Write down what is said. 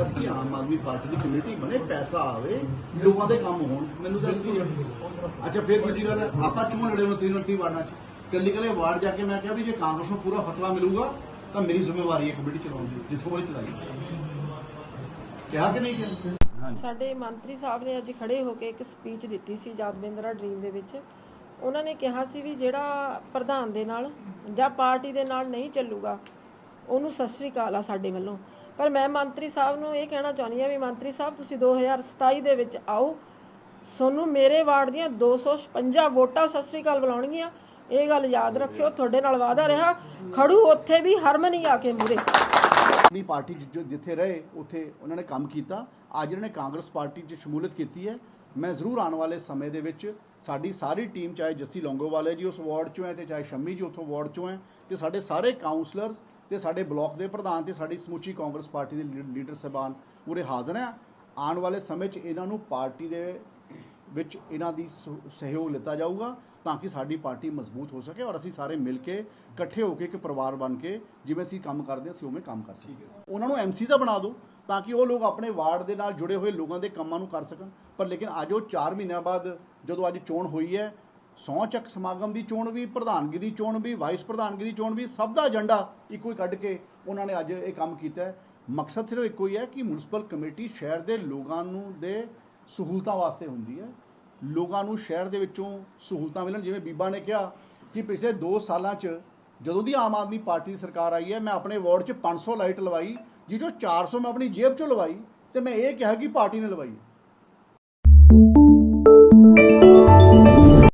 ਦੱਸ ਕਿ ਆਮ ਆਦਮੀ ਪਾਰਟੀ ਦੀ ਕਮੇਟੀ ਬਣੇ, ਪੈਸਾ ਆਵੇ, ਲੋਕਾਂ ਦੇ ਕੰਮ ਹੋਣ। ਮੈਨੂੰ ਦੱਸ ਕੀ ਅੱਛਾ, ਫਿਰ ਦੂਜੀ ਗੱਲ, ਆਪਾਂ ਚੋਣ ਲੜੇ ਹੋ ਤਿੰਨ ਵਾਰਡਾਂ 'ਚ? ਕੱਲੀ ਕੱਲੇ ਵਾਰਡ ਜਾ ਕੇ ਮੈਂ ਕਿਹਾ ਵੀ ਜੇ ਕਾਂਗਰਸ ਨੂੰ ਪੂਰਾ ਫਤਵਾ ਮਿਲੂਗਾ, ਤਾਂ ਮੇਰੀ ਜ਼ਿੰਮੇਵਾਰੀ ਹੈ ਕਮੇਟੀ ਚਲਾਉਣ ਦੀ, ਜਿੱਥੋਂ ਵਾਲੀ ਚਲਾਈ। ਕਿਹਾ ਕਿ ਨਹੀਂ ਕਿਹਾ? ਸਾਡੇ ਮੰਤਰੀ ਸਾਹਿਬ ਨੇ ਅੱਜ ਖੜੇ ਹੋ ਕੇ ਇੱਕ ਸਪੀਚ ਦਿੱਤੀ ਸੀ ਯਾਦਵਿੰਦਰਾ ਡ੍ਰੀਮ ਦੇ ਵਿੱਚ। ਉਹਨਾਂ ਨੇ ਕਿਹਾ ਸੀ ਵੀ ਜਿਹੜਾ ਪ੍ਰਧਾਨ ਦੇ ਨਾਲ ਜਾਂ ਪਾਰਟੀ ਦੇ ਨਾਲ ਨਹੀਂ ਚੱਲੂਗਾ ਉਹਨੂੰ ਸਤਿ ਸ੍ਰੀ ਅਕਾਲ ਆ ਸਾਡੇ ਵੱਲੋਂ। ਪਰ ਮੈਂ ਮੰਤਰੀ ਸਾਹਿਬ ਨੂੰ ਇਹ ਕਹਿਣਾ ਚਾਹੁੰਦੀ ਆ ਵੀ ਮੰਤਰੀ ਸਾਹਿਬ, ਤੁਸੀਂ 2027 ਦੇ ਵਿੱਚ ਆਓ। ਸੋਨੂੰ ਮੇਰੇ ਵਾਰਡ ਦੀਆਂ 256 ਵੋਟਾਂ ਸਤਿ ਸ੍ਰੀ ਅਕਾਲ ਬੁਲਾਉਣਗੀਆਂ। ਇਹ ਗੱਲ ਯਾਦ ਰੱਖਿਓ, ਤੁਹਾਡੇ ਨਾਲ ਵਾਅਦਾ ਰਿਹਾ। ਖੜੂ ਉੱਥੇ ਵੀ, ਹਰਮਨੀ ਆ ਕੇ ਮੂਰੇ। ਆਪਣੀ ਪਾਰਟੀ ਜੋ ਜਿੱਥੇ ਰਹੇ, ਉੱਥੇ ਉਹਨਾਂ ਨੇ ਕੰਮ ਕੀਤਾ। ਅੱਜ ਉਹਨਾਂ ਨੇ ਕਾਂਗਰਸ ਪਾਰਟੀ 'ਚ ਸ਼ਮੂਲੀਅਤ ਕੀਤੀ ਹੈ। ਮੈਂ ਜ਼ਰੂਰ ਆਉਣ ਵਾਲੇ ਸਮੇਂ ਦੇ ਵਿੱਚ ਸਾਡੀ ਸਾਰੀ ਟੀਮ, ਚਾਹੇ ਜੱਸੀ ਲੌਂਗੋਵਾਲੇ ਜੀ ਉਸ ਵਾਰਡ 'ਚੋਂ ਹੈ ਤੇ ਚਾਹੇ ਸ਼ੰਮੀ ਜੀ ਉੱਥੋਂ ਵਾਰਡ 'ਚੋਂ ਹੈ, ਤੇ ਸਾਡੇ ਸਾਰੇ ਕਾਉਂਸਲਰਸ ਤੇ ਸਾਡੇ ਬਲਾਕ ਦੇ ਪ੍ਰਧਾਨ ਤੇ ਸਾਡੀ ਸਮੁੱਚੀ ਕਾਂਗਰਸ ਪਾਰਟੀ ਦੇ ਲੀ- ਲੀਡਰ ਸਹਿਬਾਨ ਪੂਰੇ ਹਾਜ਼ਰ ਹੈ। ਆਉਣ ਵਾਲੇ ਸਮੇਂ 'ਚ ਇਹਨਾਂ ਨੂੰ ਪਾਰਟੀ ਦੇ ਵਿੱਚ ਇਹਨਾਂ ਦੀ ਸਹਿ- ਸਹਿਯੋਗ ਲਿੱਤਾ ਜਾਊਗਾ ਤਾਂ ਕਿ ਸਾਡੀ ਪਾਰਟੀ ਮਜ਼ਬੂਤ ਹੋ ਸਕੇ ਔਰ ਅਸੀਂ ਸਾਰੇ ਮਿਲ ਕੇ ਇਕੱਠੇ ਹੋ ਕੇ ਇੱਕ ਪਰਿਵਾਰ ਬਣ ਕੇ ਜਿਵੇਂ ਅਸੀਂ ਕੰਮ ਕਰਦੇ ਹਾਂ, ਅਸੀਂ ਉਵੇਂ ਕੰਮ ਕਰ ਸਕੀਏ। ਉਹਨਾਂ ਨੂੰ ਐਮਸੀ ਦਾ ਬਣਾ ਦਿਓ ਤਾਂ ਕਿ ਉਹ ਲੋਕ ਆਪਣੇ ਵਾਰਡ ਦੇ ਨਾਲ ਜੁੜੇ ਹੋਏ ਲੋਕਾਂ ਦੇ ਕੰਮਾਂ ਨੂੰ ਕਰ ਸਕਣ। ਪਰ ਲੇਕਿਨ ਅੱਜ ਉਹ 4 ਮਹੀਨਿਆਂ ਬਾਅਦ ਜਦੋਂ ਅੱਜ ਚੋਣ ਹੋਈ ਹੈ ਸਹੁੰ ਚੱਕ ਸਮਾਗਮ ਦੀ ਚੋਣ ਵੀ, ਪ੍ਰਧਾਨਗੀ ਦੀ ਚੋਣ ਵੀ ਵਾਈਸ ਪ੍ਰਧਾਨਗੀ ਦੀ ਚੋਣ ਵੀ, ਸਭ ਦਾ ਏਜੰਡਾ ਇੱਕੋ ਹੀ ਕੱਢ ਕੇ ਉਹਨਾਂ ਨੇ ਅੱਜ ਇਹ ਕੰਮ ਕੀਤਾ ਹੈ। ਮਕਸਦ ਸਿਰਫ ਇੱਕੋ ਹੀ ਹੈ ਕਿ ਮਿਊਨਿਸਪਲ ਕਮੇਟੀ ਸ਼ਹਿਰ ਦੇ ਲੋਕਾਂ ਨੂੰ ਦੇ ਸਹੂਲਤਾਂ ਵਾਸਤੇ ਹੁੰਦੀ ਹੈ। ਲੋਕਾਂ ਨੂੰ ਸ਼ਹਿਰ ਦੇ ਵਿੱਚੋਂ ਸਹੂਲਤਾਂ ਮਿਲਣ, ਜਿਵੇਂ ਬੀਬਾ ਨੇ ਕਿਹਾ ਕਿ ਪਿਛਲੇ 2 ਸਾਲਾਂ 'ਚ ਜਦੋਂ ਦੀ ਆਮ ਆਦਮੀ ਪਾਰਟੀ ਦੀ ਸਰਕਾਰ ਆਈ ਹੈ, ਮੈਂ ਆਪਣੇ ਵਾਰਡ 'ਚ 500 ਲਾਈਟ ਲਵਾਈ, ਜਿਹੋ 400 ਮੈਂ ਆਪਣੀ ਜੇਬ 'ਚੋਂ ਲਵਾਈ ਤੇ ਮੈਂ ਇਹ ਕਿਹਾ ਕਿ ਪਾਰਟੀ ਨੇ ਲਵਾਈ।